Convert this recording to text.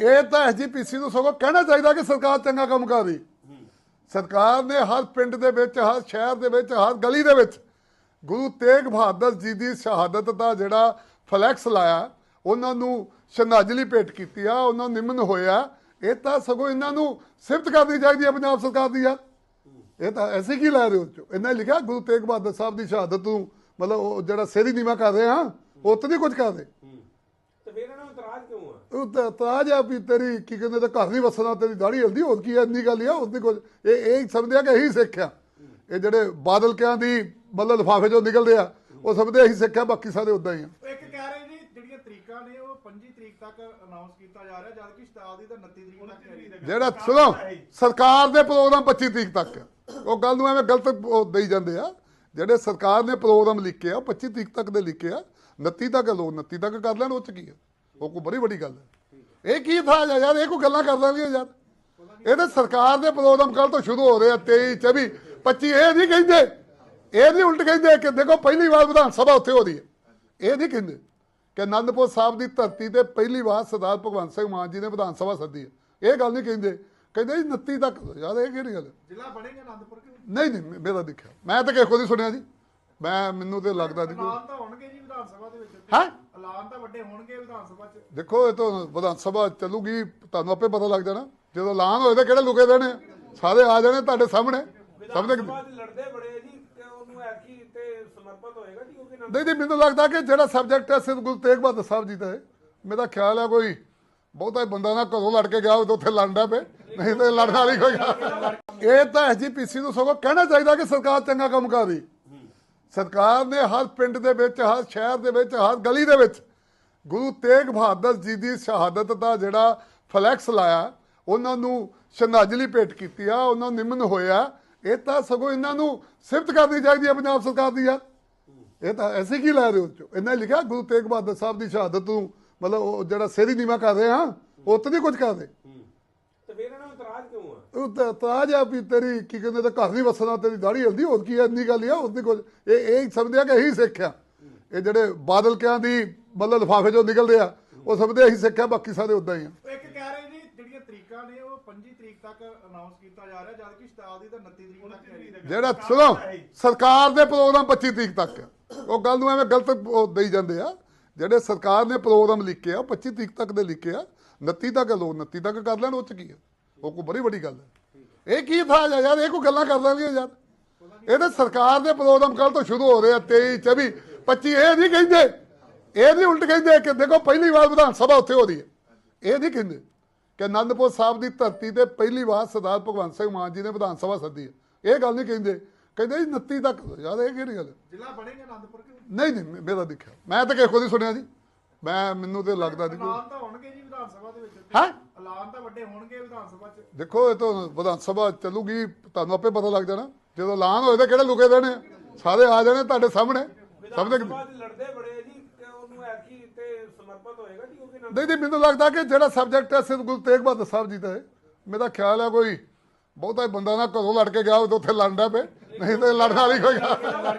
ਇਹ ਤਾਂ ਐਸਜੀਪੀਸੀ ਨੂੰ ਸਗੋਂ ਕਹਿਣਾ ਚਾਹੀਦਾ ਕਿ ਸਰਕਾਰ ਚੰਗਾ ਕੰਮ ਕਰ ਰਹੀ। ਸਰਕਾਰ ਨੇ ਹਰ ਪਿੰਡ ਦੇ ਵਿੱਚ, ਹਰ ਸ਼ਹਿਰ ਦੇ ਵਿੱਚ, ਹਰ ਗਲੀ ਦੇ ਵਿੱਚ ਗੁਰੂ ਤੇਗ ਬਹਾਦਰ ਜੀ ਦੀ ਸ਼ਹਾਦਤ ਦਾ ਜਿਹੜਾ ਫਲੈਕਸ ਲਾਇਆ, ਉਹਨਾਂ ਨੂੰ ਸ਼ਰਧਾਂਜਲੀ ਭੇਟ ਕੀਤੀ ਆ, ਉਹਨਾਂ ਨੂੰ ਨਿਮਨ ਹੋਇਆ। ਇਹ ਤਾਂ ਸਗੋਂ ਇਹਨਾਂ ਨੂੰ ਸਿਫਤ ਕਰਨੀ ਚਾਹੀਦੀ ਹੈ ਪੰਜਾਬ ਸਰਕਾਰ ਦੀ ਯਾਰ ਇਹ ਤਾਂ ਐਸੇ ਕੀ ਲੈ ਰਹੇ ਹੋ? ਇਹਨਾਂ ਨੇ ਲਿਖਿਆ ਗੁਰੂ ਤੇਗ ਬਹਾਦਰ ਸਾਹਿਬ ਦੀ ਸ਼ਹਾਦਤ ਨੂੰ, ਮਤਲਬ ਉਹ ਜਿਹੜਾ ਸੇਰੀ ਨੀਵਾ ਕਰ ਰਹੇ ਹਾਂ ਉਹ ਤਾਂ ਨਹੀਂ ਕੁਝ ਕਰਦੇ ਤੇ ਫਿਰ ਇਹਨਾਂ ਨੂੰ ਇਤਰਾਜ਼ ਕਿਉਂ ਆ? ਉਹ ਤਾਂ ਤਾਜ ਆ ਵੀ ਤੇਰੀ ਕੀ ਕਹਿੰਦੇ ਤੇ ਘਰ ਨਹੀਂ ਵਸਣਾ ਤੇਰੀ ਦਾੜੀ ਹਲਦੀ ਹੋਰ ਕੀ ਐ ਇੰਨੀ ਗੱਲ ਆ ਨਹੀਂ ਕੁਝ ਇਹ ਇਹ ਸਮਝਦੇ ਆ ਕਿ ਇਹੀ ਸਿੱਖਿਆ ਇਹ ਜਿਹੜੇ ਬਾਦਲ ਕਿਆਂ ਦੀ ਮਤਲਬ ਲਿਫਾਫੇ ਚੋਂ ਨਿਕਲਦੇ ਆ ਉਹ ਸਮਝਦੇ ਇਹੀ ਸਿੱਖਿਆ ਬਾਕੀ ਸਾਰੇ ਉਦਾਂ ਹੀ ਆ। ਉਹ ਇੱਕ ਕਹਿ ਰਹੇ ਜੀ ਜਿਹੜੀਆਂ ਤਰੀਕਾਂ ਨੇ ਉਹ 25 ਤਰੀਕ ਤੱਕ ਅਨਾਉਂਸ ਕੀਤਾ ਜਾ ਰਿਹਾ ਜਦ ਕਿ ਸ਼ਤਾਬਦੀ ਤਾਂ 29 ਤਰੀਕ ਤੱਕ ਹੈ। ਜਿਹੜਾ ਸੁਣੋ ਸਰਕਾਰ ਦੇ ਪ੍ਰੋਗਰਾਮ 25 ਤਰੀਕ ਤੱਕ। ਉਹ ਗੱਲ ਨੂੰ ਐਵੇਂ ਗਲਤ ਦੇਈ ਜਾਂਦੇ ਆ। ਜਿਹੜੇ ਸਰਕਾਰ ਨੇ ਪ੍ਰੋਗਰਾਮ ਲਿਖੇ ਆ ਉਹ 25 ਤਰੀਕ ਤੱਕ ਦੇ ਲਿਖੇ ਆ 29 ਤੱਕ ਲੋ 29 ਤੱਕ ਕਰ ਲੈਣ, ਉਹ ਚ ਕੀ ਆ? ਉਹ ਕੋਈ ਬੜੀ ਵੱਡੀ ਗੱਲ ਹੈ। ਇਹ ਕੀ ਥਾ ਯਾਰ? ਇਹ ਕੋਈ ਗੱਲਾਂ ਕਰ ਲੈਣਗੇ ਯਾਰ। ਇਹ ਤਾਂ ਸਰਕਾਰ ਦੇ ਪ੍ਰੋਗਰਾਮ ਕੱਲ ਤੋਂ ਸ਼ੁਰੂ ਹੋ ਰਹੇ ਆ 23 24 25 ਇਹ ਨਹੀਂ ਕਹਿੰਦੇ। ਇਹ ਨਹੀਂ ਉਲਟ ਕਹਿੰਦੇ ਕਿ ਦੇਖੋ ਪਹਿਲੀ ਵਾਰ ਵਿਧਾਨ ਸਭਾ ਉੱਥੇ ਹੋ ਰਹੀ ਹੈ। ਇਹ ਨਹੀਂ ਕਹਿੰਦੇ ਕਿ ਅਨੰਦਪੁਰ ਸਾਹਿਬ ਦੀ ਧਰਤੀ ਤੇ ਪਹਿਲੀ ਵਾਰ ਸਰਦਾਰ ਭਗਵੰਤ ਸਿੰਘ ਮਾਨ ਜੀ ਨੇ ਵਿਧਾਨ ਸਭਾ ਸੱਦੀ ਹੈ। ਇਹ ਗੱਲ ਨਹੀਂ ਕਹਿੰਦੇ। ਕਹਿੰਦੇ ਜੀ 29 ਤੱਕ ਯਾਰ ਇਹ ਕਿਹੜੀ ਗੱਲ? ਜ਼ਿਲ੍ਹਾ ਬਣੇਗਾ ਆਨੰਦਪੁਰ ਕਿ ਨਹੀਂ? ਨਹੀਂ ਮੇਰਾ ਦੇਖਿਆ। ਮੈਂ ਤਾਂ ਕਿਸੇ ਕੋਲ ਨਹੀਂ ਸੁਣਿਆ ਜੀ ਮੈਂ ਮੈਨੂੰ ਤੇ ਲੱਗਦਾ ਨਹੀਂ ਐਲਾਨ ਤਾਂ ਹੋਣਗੇ ਜੀ ਵਿਧਾਨ ਸਭਾ ਦੇ ਵਿੱਚ। ਹੈਂ? ਐਲਾਨ ਤਾਂ ਵੱਡੇ ਹੋਣਗੇ ਵਿਧਾਨ ਸਭਾ 'ਚ। ਦੇਖੋ ਇਹ ਤਾਂ ਵਿਧਾਨ ਸਭਾ ਚੱਲੂਗੀ ਤੁਹਾਨੂੰ ਆਪੇ ਪਤਾ ਲੱਗ ਜਾਣਾ। ਜਦੋਂ ਐਲਾਨ ਹੋਏ ਤਾਂ ਕਿਹੜੇ ਲੁਕੇ ਦੇਣੇ? ਸਾਰੇ ਆ ਜਾਣੇ ਤੁਹਾਡੇ ਸਾਹਮਣੇ। ਸਭਾ 'ਚ ਲੜਦੇ ਬੜੇ ਜੀ ਤੇ ਉਹਨੂੰ ਐਤਕੀ ਤੇ ਸਮਰਪਿਤ ਹੋਏਗਾ ਜੀ ਕਿਉਂਕਿ ਨਹੀਂ ਨਹੀਂ ਮੈਨੂੰ ਲੱਗਦਾ ਕਿ ਜਿਹੜਾ ਸਬਜੈਕਟ ਹੈ ਸਿਰਫ ਗੁਰੂ ਤੇਗ ਬਹਾਦਰ ਸਾਹਿਬ ਜੀ ਦਾ ਹੈ। ਮੇਰਾ ਖਿਆਲ ਹੈ ਕੋਈ ਬਹੁਤਾ ਹੀ ਬੰਦਾ ਨਾ ਘਰੋਂ ਲੜ ਕੇ ਗਿਆ ਉੱਥੇ ਲੜਦਾ ਪਏ ਨਹੀਂ ਤੇ ਲੜਨ ਵਾਲੀ ਕੋਈ ਗੱਲ ਇਹ ਤਾਂ ਐਸਜੀਪੀਸੀ ਨੂੰ ਸਗੋਂ ਕਹਿਣਾ ਚਾਹੀਦਾ ਕਿ ਸਰਕਾਰ ਚੰਗਾ ਕੰਮ ਕਰ ਰਹੀ ਸਰਕਾਰ ਨੇ ਹਰ ਪਿੰਡ ਦੇ ਵਿੱਚ, ਹਰ ਸ਼ਹਿਰ ਦੇ ਵਿੱਚ, ਹਰ ਗਲੀ ਦੇ ਵਿੱਚ ਗੁਰੂ ਤੇਗ ਬਹਾਦਰ ਜੀ ਦੀ ਸ਼ਹਾਦਤ ਦਾ ਜਿਹੜਾ ਫਲੈਕਸ ਲਾਇਆ, ਉਹਨਾਂ ਨੂੰ ਸ਼ਰਧਾਂਜਲੀ ਭੇਟ ਕੀਤੀ ਆ, ਉਹਨਾਂ ਨੂੰ ਨਿਮਨ ਹੋਇਆ। ਇਹ ਤਾਂ ਸਗੋਂ ਇਹਨਾਂ ਨੂੰ ਸਿਫਤ ਕਰਨੀ ਚਾਹੀਦੀ ਹੈ ਪੰਜਾਬ ਸਰਕਾਰ ਦੀ ਯਾਰ ਇਹ ਤਾਂ ਐਸੇ ਕੀ ਲੈ ਰਹੇ ਹੋ ਇਹਨਾਂ ਲਿਖਿਆ ਗੁਰੂ ਤੇਗ ਬਹਾਦਰ ਸਾਹਿਬ ਦੀ ਸ਼ਹਾਦਤ ਨੂੰ, ਮਤਲਬ ਉਹ ਜਿਹੜਾ ਸੇਰੀ ਨੀਵਾ ਕਰ ਰਹੇ ਹਾਂ ਉਹ ਤਾਂ ਨਹੀਂ ਕੁਝ ਕਰਦੇ ਤੇ ਫਿਰ ਇਹਨਾਂ ਨੂੰ ਇਤਰਾਜ਼ ਕਿਉਂ ਆ? ਉਹ ਤਾਂ ਤਾਜ ਆ ਵੀ ਤੇਰੀ ਕੀ ਕਹਿੰਦੇ ਤੇ ਘਰ ਨਹੀਂ ਵਸਣਾ ਤੇਰੀ ਦਾੜੀ ਹਲਦੀ ਹੋਰ ਕੀ ਐ ਇੰਨੀ ਗੱਲ ਆ ਨਹੀਂ ਕੁਝ ਇਹ ਇਹ ਸਮਝਦੇ ਆ ਕਿ ਇਹੀ ਸਿੱਖਿਆ ਇਹ ਜਿਹੜੇ ਬਾਦਲ ਕਿਆਂ ਦੀ ਮਤਲਬ ਲਿਫਾਫੇ ਚੋਂ ਨਿਕਲਦੇ ਆ ਉਹ ਸਮਝਦੇ ਇਹੀ ਸਿੱਖਿਆ ਬਾਕੀ ਸਾਰੇ ਉਦਾਂ ਹੀ ਆ। ਉਹ ਇੱਕ ਕਹਿ ਰਹੇ ਜੀ ਜਿਹੜੀਆਂ ਤਰੀਕਾਂ ਨੇ ਉਹ 25 ਤਰੀਕ ਤੱਕ ਅਨਾਉਂਸ ਕੀਤਾ ਜਾ ਰਿਹਾ ਜਦ ਕਿ ਸ਼ਤਾਬਦੀ ਤਾਂ 29 ਤਰੀਕ ਤੱਕ ਹੈ ਜਿਹੜਾ ਸੁਣੋ ਸਰਕਾਰ ਦੇ ਪ੍ਰੋਗਰਾਮ 25 ਤਰੀਕ ਤੱਕ। ਉਹ ਗੱਲ ਨੂੰ ਐਵੇਂ ਗਲਤ ਉਹ ਦੇਈ ਜਾਂਦੇ ਆ। ਜਿਹੜੇ ਸਰਕਾਰ ਨੇ ਪ੍ਰੋਗਰਾਮ ਲਿਖੇ ਆ ਉਹ 25 ਤਰੀਕ ਤੱਕ ਦੇ ਲਿਖੇ ਆ। 29 ਤੱਕ ਲੋ 29 ਤੱਕ ਕਰ ਲੈਣ ਉਹ ਚ ਕੀ ਆ ਉਹ ਕੋਈ ਬੜੀ ਵੱਡੀ ਗੱਲ ਹੈ। ਇਹ ਕੀ ਥਾ ਯਾਰ? ਇਹ ਕੋਈ ਗੱਲਾਂ ਕਰ ਲੈਣਗੇ ਯਾਰ? ਇਹ ਤਾਂ ਸਰਕਾਰ ਦੇ ਪ੍ਰੋਗਰਾਮ ਕੱਲ ਤੋਂ ਸ਼ੁਰੂ ਹੋ ਰਹੇ ਆ 23 24 25 ਇਹ ਨਹੀਂ ਕਹਿੰਦੇ। ਇਹ ਨਹੀਂ ਉਲਟ ਕਹਿੰਦੇ ਕਿ ਦੇਖੋ ਪਹਿਲੀ ਵਾਰ ਵਿਧਾਨ ਸਭਾ ਉੱਥੇ ਹੋ ਰਹੀ ਹੈ। ਇਹ ਨਹੀਂ ਕਹਿੰਦੇ ਕਿ ਆਨੰਦਪੁਰ ਸਾਹਿਬ ਦੀ ਧਰਤੀ ਤੇ ਪਹਿਲੀ ਵਾਰ ਸਰਦਾਰ ਭਗਵੰਤ ਸਿੰਘ ਮਾਨ ਜੀ ਨੇ ਵਿਧਾਨ ਸਭਾ ਸੱਦੀ ਹੈ। ਇਹ ਗੱਲ ਨਹੀਂ ਕਹਿੰਦੇ। ਕਹਿੰਦੇ ਜੀ 29 ਤੱਕ ਯਾਰ ਇਹ ਕਿਹੜੀ ਗੱਲ ਹੈ? ਜ਼ਿਲ੍ਹਾ ਬਣੇਗਾ ਆਨੰਦਪੁਰ ਕਿ ਨਹੀਂ? ਨਹੀਂ ਮੇਰਾ ਦੇਖਿਆ। ਮੈਂ ਤਾਂ ਕਿਸੇ ਕੋਲ ਨਹੀਂ ਸੁਣਿਆ ਜੀ। ਮੈਂ ਮੈਨੂੰ ਤੇ ਲੱਗਦਾ ਨਹੀਂ ਐਲਾਨ ਤਾਂ ਹੋਣਗੇ ਜੀ। ਵਿਧਾਨ ਸਭਾ ਦੇ ਵਿੱਚ ਹੈਂ? ਐਲਾਨ ਤਾਂ ਵੱਡੇ ਹੋਣਗੇ ਵਿਧਾਨ ਸਭਾ 'ਚ। ਦੇਖੋ ਇਹ ਤਾਂ ਵਿਧਾਨ ਸਭਾ ਚੱਲੂਗੀ ਤੁਹਾਨੂੰ ਆਪੇ ਪਤਾ ਲੱਗ ਜਾਣਾ। ਜਦੋਂ ਐਲਾਨ ਹੋਏ ਤਾਂ ਕਿਹੜੇ ਲੁਕੇ ਦੇਣੇ? ਸਾਰੇ ਆ ਜਾਣੇ ਤੁਹਾਡੇ ਸਾਹਮਣੇ। ਸਭਾ 'ਚ ਲੜਦੇ ਬੜੇ ਆ ਜੀ ਉਹਨੂੰ ਐਤਕੀ ਤੇ ਸਮਰਪਿਤ ਹੋਏਗਾ ਜੀ ਕਿਉਂਕਿ ਨਹੀਂ ਨਹੀਂ ਮੈਨੂੰ ਲੱਗਦਾ ਕਿ ਜਿਹੜਾ ਸਬਜੈਕਟ ਹੈ ਸਿਰਫ ਗੁਰੂ ਤੇਗ ਬਹਾਦਰ ਸਾਹਿਬ ਜੀ ਦਾ ਹੈ। ਮੇਰਾ ਖਿਆਲ ਹੈ ਕੋਈ ਬਹੁਤਾ ਹੀ ਬੰਦਾ ਨਾ ਘਰੋਂ ਲੜ ਕੇ ਗਿਆ ਉੱਥੇ ਲੜਦਾ ਪਏ ਨਹੀਂ ਤੇ ਲੜਨ ਵਾਲੀ ਕੋਈ ਗੱਲ।